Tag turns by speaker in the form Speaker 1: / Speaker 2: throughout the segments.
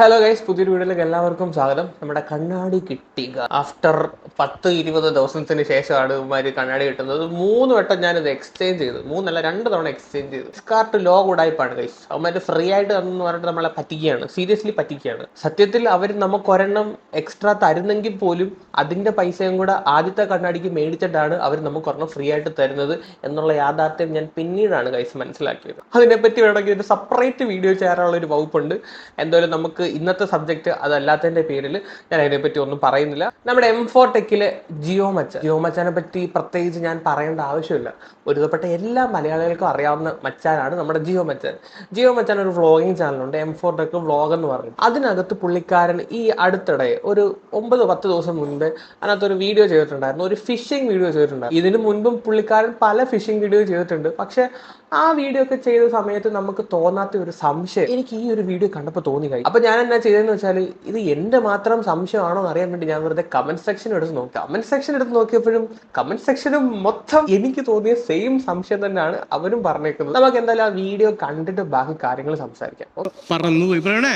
Speaker 1: Hello guys പുതിയൊരു വീഡിയോയിലേക്ക് എല്ലാവർക്കും സ്വാഗതം. നമ്മുടെ കണ്ണാടി കിട്ടി ആഫ്റ്റർ പത്ത് ഇരുപത് ദിവസത്തിന് ശേഷമാണ് ഇവന്മാര് കണ്ണാടി കിട്ടുന്നത്. മൂന്ന് വട്ടം ഞാനിത് എക്സ്ചേഞ്ച് ചെയ്തു. മൂന്നല്ല രണ്ട് തവണ എക്സ്ചേഞ്ച് ചെയ്തു. സ്കാർട്ട് ലോ ഉടായ്പാണ് ഗൈസ് അവന്മാര് ഫ്രീ ആയിട്ട് തന്നെന്ന് പറഞ്ഞിട്ട് നമ്മളെ പറ്റിക്കുകയാണ്. സീരിയസ്ലി പറ്റിക്കുകയാണ്. സത്യത്തിൽ അവർ നമുക്ക് ഒരെണ്ണം എക്സ്ട്രാ തരുന്നെങ്കിൽ പോലും അതിന്റെ പൈസയും കൂടെ ആദ്യത്തെ കണ്ണാടിക്ക് മേടിച്ചിട്ടാണ് അവർ നമുക്ക് ഒരെണ്ണം ഫ്രീ ആയിട്ട് തരുന്നത് എന്നുള്ള യാഥാർത്ഥ്യം ഞാൻ പിന്നീടാണ് ഗൈസ് മനസ്സിലാക്കിയത്. അതിനെപ്പറ്റി വേണമെങ്കിൽ ഒരു സെപ്പറേറ്റ് വീഡിയോ ചെയ്യാനുള്ള ഒരു വകുപ്പുണ്ട്. എന്തായാലും നമുക്ക് ഇന്നത്തെ സബ്ജക്റ്റ് അതല്ലാത്തതിന്റെ പേരിൽ ഞാൻ അതിനെപ്പറ്റി ഒന്നും പറയുന്നില്ല. നമ്മുടെ എം ഫോർ ടെക്കിലെ ജിയോ മച്ച. ജിയോ മച്ചാനെ പറ്റി പ്രത്യേകിച്ച് ഞാൻ പറയേണ്ട ആവശ്യമില്ല. ഒരുവിധപ്പെട്ട എല്ലാ മലയാളികൾക്കും അറിയാവുന്ന മച്ചാനാണ് നമ്മുടെ ജിയോ മച്ചാൻ. ജിയോ മച്ചാൻ ഒരു വ്ളോഗിങ് ചാനലുണ്ട് എം ഫോർ ടെക്ക് വ്ളോഗ് എന്ന് പറഞ്ഞു അതിനകത്ത് പുള്ളിക്കാരൻ ഈ അടുത്തിടെ ഒരു ഒമ്പത് പത്ത് ദിവസം മുൻപ് അതിനകത്ത് ഒരു വീഡിയോ ചെയ്തിട്ടുണ്ടായിരുന്നു. ഒരു ഫിഷിംഗ് വീഡിയോ ചെയ്തിട്ടുണ്ടായിരുന്നു. ഇതിനു മുൻപും പുള്ളിക്കാരൻ പല ഫിഷിംഗ് വീഡിയോ ചെയ്തിട്ടുണ്ട്. പക്ഷെ ആ വീഡിയോ ഒക്കെ ചെയ്ത സമയത്ത് നമുക്ക് തോന്നാത്ത ഒരു സംശയം. എനിക്ക് ഈ ഒരു വീഡിയോ കണ്ടപ്പോൾ തോന്നി കഴിഞ്ഞു അപ്പൊ ഞാൻ എന്നാ ചെയ്തതെന്ന് വെച്ചാൽ ഇത് എന്റെ മാത്രം സംശയമാണോ എന്ന് അറിയാൻ വേണ്ടി ഞാൻ വെറുതെ കമന്റ് സെക്ഷൻ എടുത്ത് നോക്കി. കമന്റ് സെക്ഷൻ എടുത്ത് നോക്കിയപ്പോഴും കമന്റ് സെക്ഷനും മൊത്തം എനിക്ക് തോന്നിയ സെയിം സംശയം തന്നെയാണ് അവരും പറഞ്ഞേക്കുന്നത്. നമുക്ക് എന്തായാലും ആ വീഡിയോ കണ്ടിട്ട് ബാക്കി കാര്യങ്ങൾ സംസാരിക്കാം.
Speaker 2: പറന്നു പോയി പറയണേ?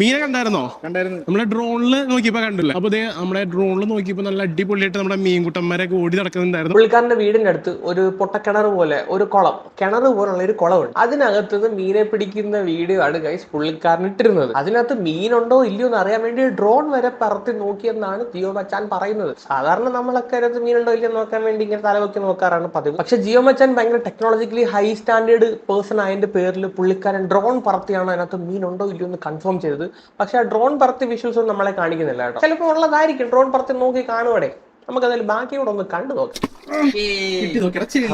Speaker 2: മീനെ കണ്ടായിരുന്നോ?
Speaker 3: കണ്ടായിരുന്നു.
Speaker 2: നമ്മുടെ ഡ്രോണിൽ നോക്കിയപ്പോ കണ്ടില്ല? അപ്പൊ ദേ നമ്മുടെ ഡ്രോണിൽ നോക്കിയപ്പോ നല്ല അടിപൊളിയായിട്ട് നമ്മുടെ മീൻകുട്ടന്മാരൊക്കെ ഓടി നടക്കുന്നുണ്ടായിരുന്നു.
Speaker 1: പുള്ളിക്കാരന്റെ വീടിന്റെ അടുത്ത് ഒരു പൊട്ടക്കിണർ പോലെ ഒരു കുളം കിണർ പോലുള്ള ഒരു കുളമുണ്ട്. അതിനകത്ത് നിന്ന് മീനെ പിടിക്കുന്ന വീഡിയോ ആണ് ഗൈസ് പുള്ളിക്കാരൻ ഇട്ടിരുന്നത്. അതിനകത്ത് മീനുണ്ടോ ഇല്ലയോ എന്ന് അറിയാൻ വേണ്ടി ഡ്രോൺ വരെ പറത്തി നോക്കിയെന്നാണ് ജിയോ മച്ചാൻ പറയുന്നത്. സാധാരണ നമ്മളൊക്കെ അതിനകത്ത് മീനുണ്ടോ ഇല്ലയോ നോക്കാൻ വേണ്ടി ഇങ്ങനെ തലവെക്കി നോക്കാറാണ് പതിവ്. പക്ഷെ ജിയോ മച്ചാൻ ഭയങ്കര ടെക്നോളജിക്കലി ഹൈ സ്റ്റാൻഡേർഡ് പേഴ്സൺ ആയതിന്റെ പേരിൽ പുള്ളിക്കാരൻ ഡ്രോൺ പറത്തിയാണ് അതിനകത്ത് മീനുണ്ടോ ഇല്ലയോ എന്ന് കൺഫേം ചെയ്തത്. പക്ഷെ ആ ഡ്രോൺ പറത്തി വിഷ്വൽസ് ഒന്നും നമ്മളെ കാണിക്കുന്നില്ല കേട്ടോ. ചിലപ്പോൾ ഉള്ളതായിരിക്കും. ഡ്രോൺ പറത്തി നോക്കി കാണുവാടെ നമുക്ക് അതിൽ ബാക്കി കൂടെ ഒന്ന് കണ്ടു നോക്കാം.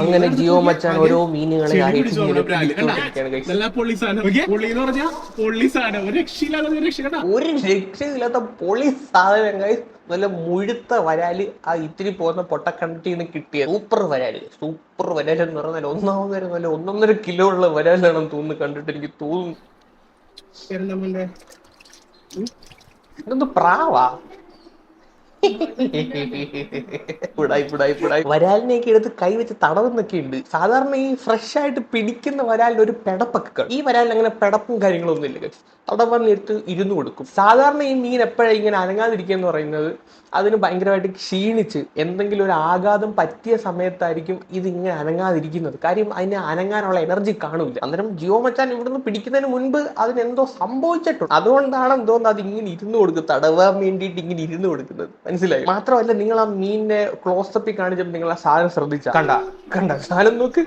Speaker 1: അങ്ങനെ ജിയോ മച്ചാൻ ഓരോ മീനുകളെ
Speaker 2: ഒരു രക്ഷയില്ലാതെ ഒരു
Speaker 1: ഒരു രക്ഷയില്ലാത്ത പൊളി സാധനം നല്ല മുഴുത്ത വരാൽ ആ ഇത്തിരി പോകുന്ന പൊട്ടക്കണ്ടിൽ നിന്ന് കിട്ടിയ സൂപ്പർ വരാൽ. സൂപ്പർ വരാൽ എന്ന് പറഞ്ഞാൽ ഒന്നാമത് വരെ നല്ല ഒന്നൊന്നര കിലോ ഉള്ള വരാലാണെന്ന് തോന്നുന്നു കണ്ടിട്ട് എനിക്ക് തോന്നുന്നു. പ്രാവാ. പുടായി പുടായി പുടായി വരാലിനെയൊക്കെ എടുത്ത് കൈവച്ച് തടവുന്നൊക്കെ ഉണ്ട്. സാധാരണ ഈ ഫ്രഷ് ആയിട്ട് പിടിക്കുന്ന വരാലിന് ഒരു പെടപ്പൊക്കെ കാണും ഈ വരാലിന് അങ്ങനെ പെടപ്പും കാര്യങ്ങളൊന്നും ഇല്ല തടവറിന് തടവന്ന് എടുത്ത് ഇരുന്ന് കൊടുക്കും. സാധാരണ ഈ മീൻ എപ്പോഴാണ് ഇങ്ങനെ അനങ്ങാതിരിക്കുക എന്ന് പറയുന്നത് അതിന് ഭയങ്കരമായിട്ട് ക്ഷീണിച്ച് എന്തെങ്കിലും ഒരു ആഘാതം പറ്റിയ സമയത്തായിരിക്കും ഇത് ഇങ്ങനെ അനങ്ങാതിരിക്കുന്നത്. കാര്യം അതിന് അനങ്ങാനുള്ള എനർജി കാണില്ല. അന്നേരം ജിയോ മച്ചാൻ ഇവിടുന്ന് പിടിക്കുന്നതിന് മുൻപ് അതിന് എന്തോ സംഭവിച്ചിട്ടുണ്ട്. അതുകൊണ്ടാണ് എന്തോന്ന് അത് ഇങ്ങനെ ഇരുന്ന് കൊടുക്കുന്നത് തടവാൻ വേണ്ടിയിട്ട് ഇങ്ങനെ ഇരുന്ന് കൊടുക്കുന്നത്. മനസ്സിലായി. മാത്രമല്ല നിങ്ങൾ ആ മീനിനെ ക്ലോസപ്പിൽ കാണിച്ചപ്പോൾ നിങ്ങൾ ആ സാധനം ശ്രദ്ധിച്ച? കണ്ട. കണ്ട. സാധനം നോക്ക്.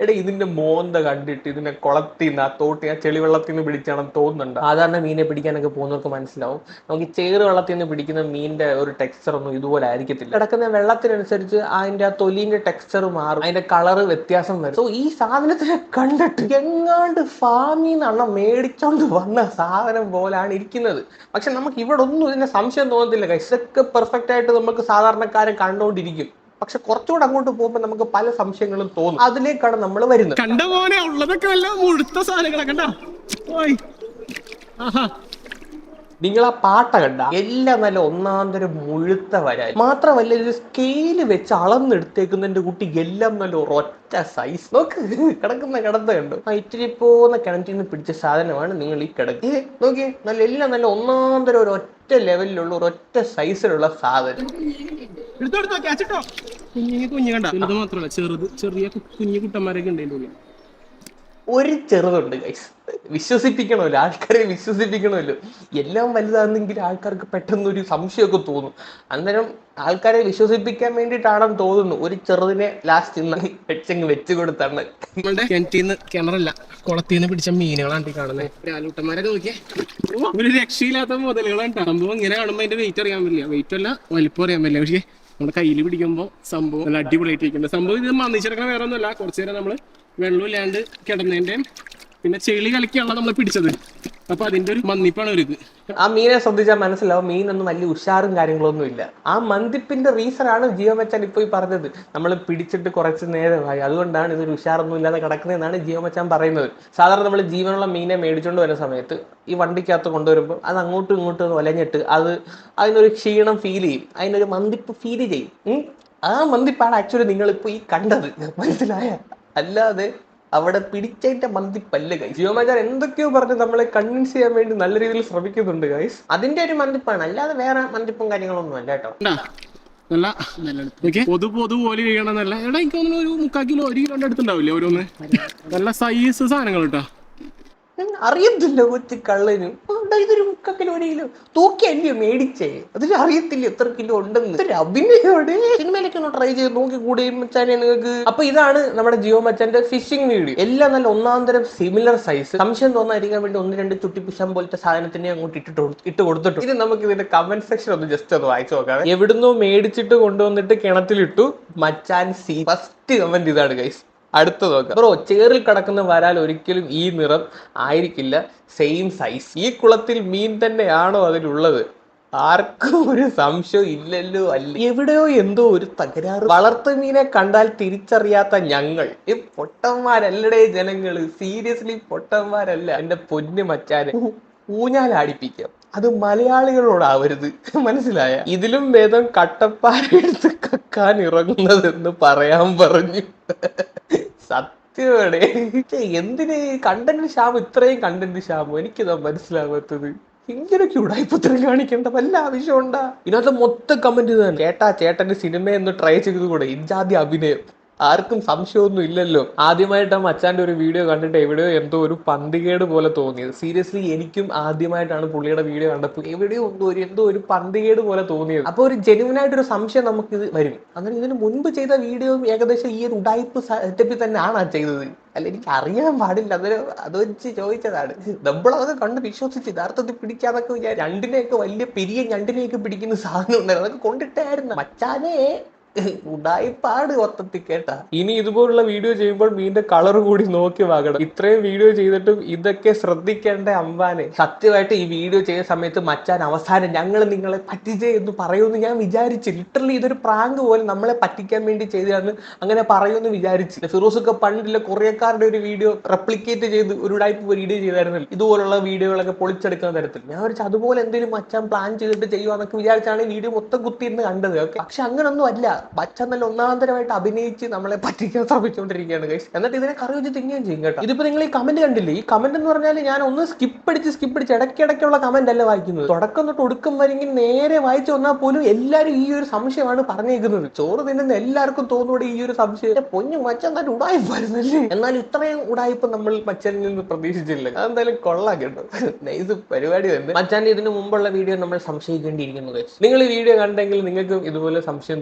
Speaker 1: എടാ ഇതിന്റെ മോന്ത കണ്ടിട്ട് ഇതിനെ കുളത്തിൽ നിന്ന് ആ തോട്ടി ആ ചെളിവെള്ളത്തിൽ നിന്ന് പിടിച്ചാണെന്ന് തോന്നുന്നുണ്ട്? സാധാരണ മീനെ പിടിക്കാനൊക്കെ പോകുന്നവർക്ക് മനസ്സിലാവും. നമുക്ക് ചേറ് വെള്ളത്തിൽ നിന്ന് പിടിക്കുന്ന മീനിന്റെ ഒരു ടെക്സ്ചർ ഒന്നും ഇതുപോലെ ആയിരിക്കത്തില്ല. കിടക്കുന്ന വെള്ളത്തിനനുസരിച്ച് അതിന്റെ ആ തൊലിന്റെ ടെക്സ്ചർ മാറും. അതിന്റെ കളറ് വ്യത്യാസം വരും. സോ ഈ സാധനത്തിനെ കണ്ടിട്ട് എങ്ങാണ്ട് ഫാമിൽ നിന്നാണ് മേടിച്ചോണ്ട് വന്ന സാധനം പോലാണ് ഇരിക്കുന്നത്. പക്ഷെ നമുക്ക് ഇവിടെ ഒന്നും ഇതിന്റെ സംശയം തോന്നത്തില്ല ഗൈസ് ഇതൊക്കെ പെർഫെക്റ്റ് ആയിട്ട് നമുക്ക് സാധാരണക്കാരൻ കണ്ടുകൊണ്ടിരിക്കും. പക്ഷെ കുറച്ചുകൂടെ അങ്ങോട്ട് പോകുമ്പോൾ നമുക്ക് പല സംശയങ്ങളും തോന്നും. അതിലേക്കാണ് നമ്മൾ വരുന്നത്.
Speaker 2: കണ്ട പോലെ ഉള്ളതൊക്കെ വല്ല മുഴുത്ത സാധനങ്ങളൊക്കെ
Speaker 1: നിങ്ങൾ ആ പാട്ട കണ്ട. എല്ലാം നല്ല ഒന്നാന്തരം മുഴുത്ത വരാൻ. മാത്രമല്ല ഇത് സ്കെയിൽ വെച്ച് അളന്നെടുത്തേക്കുന്നതിന്റെ കുട്ടി എല്ലാം നല്ല ഒരൊറ്റ സൈസ് നോക്ക് കിടക്കുന്ന കിടന്ന കണ്ടു. ആ ഇത്തിരി പോകുന്ന കിണറ്റിൽ നിന്ന് പിടിച്ച സാധനമാണ് നിങ്ങൾ ഈ കിടക്ക് നോക്കിയേ നല്ല എല്ലാം നല്ല ഒന്നാന്തരം ഒരു ഒറ്റ ലെവലിലുള്ള ഒരു ഒറ്റ സൈസിലുള്ള സാധനം.
Speaker 2: കുഞ്ഞു കുഞ്ഞു കണ്ട. മാത്രമല്ല ചെറുത് ചെറിയ കുഞ്ഞു കുട്ടന്മാരൊക്കെ ഉണ്ട് അതിന്റെ ഉള്ളിൽ.
Speaker 1: ഒരു ചെറുതുണ്ട് വിശ്വസിപ്പിക്കണമല്ലോ ആൾക്കാരെ വിശ്വസിപ്പിക്കണമല്ലോ. എല്ലാം വലുതാണെങ്കിൽ ആൾക്കാർക്ക് പെട്ടെന്ന് ഒരു സംശയമൊക്കെ തോന്നും. അന്നേരം ആൾക്കാരെ വിശ്വസിപ്പിക്കാൻ വേണ്ടിയിട്ടാണെന്ന് തോന്നുന്നു. ഒരു ചെറുതിനെ ലാസ്റ്റ് ഇന്ന് വെച്ചങ്ങ് വെച്ച് കൊടുത്താണ്.
Speaker 2: നമ്മളുടെ കിണറ്റിൽ നിന്ന് കിണറല്ല കുളത്തിൽ നിന്ന് പിടിച്ച മീനുകളാണ് കാണുന്നത് രാലൂട്ടന്മാരൊക്കെ നോക്കിയേ. ഒരു രക്ഷയില്ലാത്ത മുതലുകളാണ്. സംഭവം ഇങ്ങനെ കാണുമ്പോൾ അതിന്റെ വെയിറ്റ് അറിയാൻ പറ്റില്ല. വെയിറ്റ് അല്ല വലിപ്പം അറിയാൻ പറ്റില്ല. പക്ഷേ നമ്മുടെ കയ്യിൽ പിടിക്കുമ്പോൾ സംഭവം നല്ല അടിപൊളിയായിട്ട് ഇരിക്കുന്നത് സംഭവം ഇത് മന്നിച്ചെടുക്കണ വേറെ ഒന്നുമല്ല കുറച്ചു നേരം നമ്മൾ വെള്ളമില്ലാണ്ട് കിടന്നതിന്റെ പിന്നെ ചെളി കളിക്കാണല്ലോ നമ്മൾ പിടിച്ചത്. അപ്പൊ അതിന്റെ ഒരു മന്ദിപ്പാണ് ഒരു
Speaker 1: ആ മീനെ ശ്രദ്ധിച്ചാൽ മനസ്സിലാവും മീനൊന്നും വലിയ ഉഷാറും കാര്യങ്ങളൊന്നും ഇല്ല. ആ മന്തിപ്പിന്റെ റീസൺ ആണ് ജിയോ മച്ചാൻ ഇപ്പൊ ഈ പറഞ്ഞത്. നമ്മൾ പിടിച്ചിട്ട് കുറച്ച് നേരമായി. അതുകൊണ്ടാണ് ഇതൊരു ഉഷാറൊന്നും ഇല്ലാതെ കിടക്കുന്നതെന്നാണ് ജിയോ മച്ചാൻ പറയുന്നത്. സാധാരണ നമ്മൾ ജീവനുള്ള മീനെ മേടിച്ചുകൊണ്ട് വരുന്ന സമയത്ത് ഈ വണ്ടിക്കകത്ത് കൊണ്ടുവരുമ്പോൾ അത് അങ്ങോട്ടും ഇങ്ങോട്ടും ഒലഞ്ഞിട്ട് അത് അതിനൊരു ക്ഷീണം ഫീൽ ചെയ്യും. അതിനൊരു മന്തിപ്പ് ഫീൽ ചെയ്യും. ആ മന്തിപ്പാണ് ആക്ച്വലി നിങ്ങൾ ഇപ്പൊ ഈ കണ്ടത്. മനസ്സിലായ? അല്ലാതെ അവിടെ പിടിച്ചതിന്റെ മന്തിപ്പല്ല് കൈ ജിയോമാചാർ എന്തൊക്കെയോ പറഞ്ഞ് നമ്മളെ കൺവിൻസ് ചെയ്യാൻ വേണ്ടി നല്ല രീതിയിൽ ശ്രമിക്കുന്നുണ്ട് ഗൈസ് അതിന്റെ ഒരു മന്തിപ്പാണ്. അല്ലാതെ വേറെ മന്തിപ്പും കാര്യങ്ങളൊന്നും അല്ല കേട്ടോ?
Speaker 2: നല്ല ഓക്കെ പൊതു പൊതു പോലെ ഇരിക്കണം എടാ എനിക്ക് തോന്നുന്നു ഒരു മുക്കാൽ കിലോ ഒരു കിലോന്റെ അടുത്തുണ്ടാവില്ലേ ഓരോന്ന്? നല്ല സൈസ് സാധനങ്ങൾ കേട്ടോ.
Speaker 1: അറിയത്തില്ല കൊച്ചു കള്ളനും. ഇതൊരു കിലോനെങ്കിലും തൂക്കി തൂക്കിയല്ലയോ മേടിച്ചേ? അതിൽ അറിയത്തില്ല എത്ര കിലോ ഉണ്ടെന്ന്. ഒരു അഭിനയോടെ സിനിമയിലൊക്കെ ഒന്ന് ട്രൈ ചെയ്ത് നോക്കി കൂടെ മച്ചാനെ നിങ്ങൾക്ക്. അപ്പൊ ഇതാണ് നമ്മുടെ ജിയോ മച്ചാന്റെ ഫിഷിംഗ് വീഡിയോ എല്ലാം നല്ല ഒന്നാം തരം സിമിലർ സൈസ് സംശയം തോന്നാതിരിക്കാൻ വേണ്ടി ഒന്ന് രണ്ട് ചുട്ടിപ്പിശാൻ പോലത്തെ സാധനത്തിനെ അങ്ങോട്ട് ഇട്ടിട്ട് ഇട്ട് കൊടുത്തിട്ടു. ഇത് നമുക്ക് ഇതിന്റെ കമന്റ് സെക്ഷൻ ഒന്ന് ജസ്റ്റ് ഒന്ന് വായിച്ചു നോക്കാം. എവിടുന്നോ മേടിച്ചിട്ട് കൊണ്ടുവന്നിട്ട് കിണറ്റിലിട്ടു മച്ചാൻ സി ഫസ്റ്റ് കമന്റ് ഇതാണ് ഗൈസ് അടുത്ത നോക്കാം. ബ്രോ ചേറിൽ കിടക്കുന്ന വരാൽ ഒരിക്കലും ഈ നിറം ആയിരിക്കില്ല. Same size. ഈ കുളത്തിൽ മീൻ തന്നെയാണോ അതിലുള്ളത്? ആർക്കും ഒരു സംശയം ഇല്ലല്ലോ അല്ല? എവിടെയോ എന്തോ ഒരു തകരാറ്. വളർത്തു മീനെ കണ്ടാൽ തിരിച്ചറിയാത്ത ഞങ്ങൾ. ഈ പൊട്ടന്മാരല്ലടേ ജനങ്ങൾ. സീരിയസ്ലി പൊട്ടന്മാരല്ല. എന്റെ പൊന്നു മച്ചാനെ. ഊഞ്ഞാൽ ഊഞ്ഞാലാടിപ്പിക്കാം. അത് മലയാളികളോടാവരുത് മനസ്സിലായ? ഇതിലും ഭേദം കട്ടപ്പാരെടുത്ത് കക്കാൻ ഇറങ്ങുന്നതെന്ന് പറയാൻ പറഞ്ഞു. സത്യമാണേ ഛെ, എന്തിന് കണ്ടന്റ് ക്ഷാമം? ഇത്രയും കണ്ടന്റ് ക്ഷാമം. എനിക്കിതാ മനസ്സിലാവാത്തത്. ഇങ്ങനൊക്കെ ഉടായ്പത്രം കാണിക്കേണ്ട വല്ല ആവശ്യമുണ്ടാ? ഇതിനകത്ത് മൊത്തം കമന്റ് തന്നെ ചേട്ടാ ചേട്ടന്റെ സിനിമ ഒന്ന് ട്രൈ ചെയ്തത് കൂടെ ഇജാതി അഭിനയം. ആർക്കും സംശയമൊന്നും ഇല്ലല്ലോ. ആദ്യമായിട്ട് ആ മച്ചാന്റെ ഒരു വീഡിയോ കണ്ടിട്ട് എവിടെയോ എന്തോ ഒരു പന്തികേട് പോലെ തോന്നിയത്. സീരിയസ്ലി എനിക്കും ആദ്യമായിട്ടാണ് പുള്ളിയുടെ വീഡിയോ കണ്ടപ്പോൾ എവിടെയോ എന്തോ ഒരു എന്തോ ഒരു പന്തികേട് പോലെ തോന്നിയത്. അപ്പോൾ ഒരു ജെനുവൻ ആയിട്ടൊരു സംശയം നമുക്ക് ഇത് വരും. അങ്ങനെ ഇതിന് മുൻപ് ചെയ്ത വീഡിയോ ഏകദേശം ഈ ഒരു ഉടായ്പ് സെറ്റപ്പിൽ തന്നെയാണ് ആ ചെയ്തത്. അല്ല എനിക്ക് അറിയാൻ പാടില്ല. അതൊരു അത് വെച്ച് ചോദിച്ചതാണ്. നമ്മളതൊക്കെ കണ്ട് വിശ്വസിച്ച് യഥാർത്ഥത്തിൽ പിടിക്കാന്നൊക്കെ വിചാരിച്ചു രണ്ടിനെയൊക്കെ വലിയ പെരിയ ഞണ്ടിനെയൊക്കെ പിടിക്കുന്ന സാധനം ഉണ്ടായിരുന്നു. അതൊക്കെ കൊണ്ടിട്ടായിരുന്നു. മച്ചാനെ ഉടായിപ്പാട് ഒത്തത്തി കേട്ടാ ഇനി ഇതുപോലുള്ള വീഡിയോ ചെയ്യുമ്പോൾ മീന്റെ കളർ കൂടി നോക്കി വാങ്ങണം. ഇത്രയും വീഡിയോ ചെയ്തിട്ടും ഇതൊക്കെ ശ്രദ്ധിക്കേണ്ട അമ്പാനെ. സത്യമായിട്ട് ഈ വീഡിയോ ചെയ്യുന്ന സമയത്ത് മച്ചാൻ അവസാനം ഞങ്ങൾ നിങ്ങളെ പറ്റിച്ചേ എന്ന് പറയുമെന്ന് ഞാൻ വിചാരിച്ചു ലിറ്ററലി ഇതൊരു പ്രാങ്ക് പോലെ നമ്മളെ പറ്റിക്കാൻ വേണ്ടി ചെയ്തതാണ് അങ്ങനെ പറയുമെന്ന് വിചാരിച്ചു. ഫിറോസ് ഒക്കെ പണ്ടില്ല കൊറിയക്കാരുടെ ഒരു വീഡിയോ റെപ്ലിക്കേറ്റ് ചെയ്ത് ഒരു ടൈപ്പ് വീഡിയോ ചെയ്തായിരുന്നു ഇതുപോലുള്ള വീഡിയോകളൊക്കെ പൊളിച്ചെടുക്കുന്ന തരത്തിൽ. ഞാൻ ഒരു അതുപോലെ എന്തെങ്കിലും മച്ചാൻ പ്ലാൻ ചെയ്തിട്ട് ചെയ്യുവാന്നൊക്കെ വിചാരിച്ചാണ് ഈ വീഡിയോ മൊത്തം കുത്തിയിരുന്ന് കണ്ടത്. ഓക്കെ? പക്ഷെ അങ്ങനൊന്നും അല്ല. മച്ചാൻ നല്ല ഒന്നാന്തരമായിട്ട് അഭിനയിച്ച് നമ്മളെ പറ്റിക്കാൻ ശ്രമിച്ചുകൊണ്ടിരിക്കുകയാണ് ഗൈസ് എന്നിട്ട് ഇതിനെ കറി വെച്ച് തിങ്ങുകയും ചെയ്യും കേട്ടോ. ഇതിപ്പോ നിങ്ങൾ ഈ കമന്റ് കണ്ടില്ലേ? ഈ കമന്റ് എന്ന് പറഞ്ഞാൽ ഞാൻ ഒന്ന് സ്കിപ്പ് അടിച്ച് സ്കിപ്പ് അടിച്ച് ഇടയ്ക്കിടയ്ക്കുള്ള കമന്റ് അല്ല വായിക്കുന്നത്. തുടക്കം തൊട്ട് ഒടുക്കം വരെങ്കിൽ നേരെ വായിച്ചു വന്നാൽ പോലും എല്ലാവരും ഈ ഒരു സംശയമാണ് പറഞ്ഞേക്കുന്നത്. ചോറ് തിന്നുന്ന എല്ലാവർക്കും തോന്നുകൂടെ ഈ ഒരു സംശയം. പൊഞ്ഞു മച്ചൻ തന്നെ ഉടായ്പ ഉടായ്പായിരുന്നല്ലേ എന്നാൽ ഇത്രയും ഉടായ്പ നമ്മൾ മച്ചനിൽ നിന്ന് പ്രതീക്ഷിച്ചില്ല. അതെന്തായാലും കൊള്ളാം കേട്ടോ. നൈസ് പരിപാടി തന്നെ. മച്ചാന്റെ ഇതിന് മുമ്പുള്ള വീഡിയോ നമ്മൾ സംശയിക്കേണ്ടിയിരിക്കുന്നത്. നിങ്ങൾ ഈ വീഡിയോ കണ്ടെങ്കിൽ നിങ്ങൾക്ക് ഇതുപോലെ സംശയം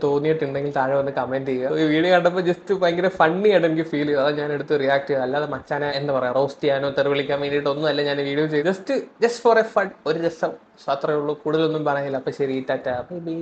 Speaker 1: തോന്നിയിട്ടുണ്ടെങ്കിൽ താഴെ വന്ന് കമന്റ് ചെയ്യുക. ഈ വീഡിയോ കണ്ടപ്പോൾ ജസ്റ്റ് ഭയങ്കര ഫണ്ണി ആയിട്ട് എനിക്ക് ഫീൽ ചെയ്തു. അതാണ് ഞാൻ എടുത്ത് റിയാക്ട് ചെയ്തത് അല്ലാതെ മച്ചാനെ എന്താ പറയാ റോസ്റ്റ് ചെയ്യാനോ തെറി വിളിക്കാൻ വേണ്ടിയിട്ടൊന്നും അല്ല ഞാൻ വീഡിയോ ചെയ്ത് just just for a fun ഒരു രസം. അത്രേ ഉള്ളൂ. കൂടുതലൊന്നും പറയില്ല അപ്പൊ ശരി ടാറ്റ. Bye bye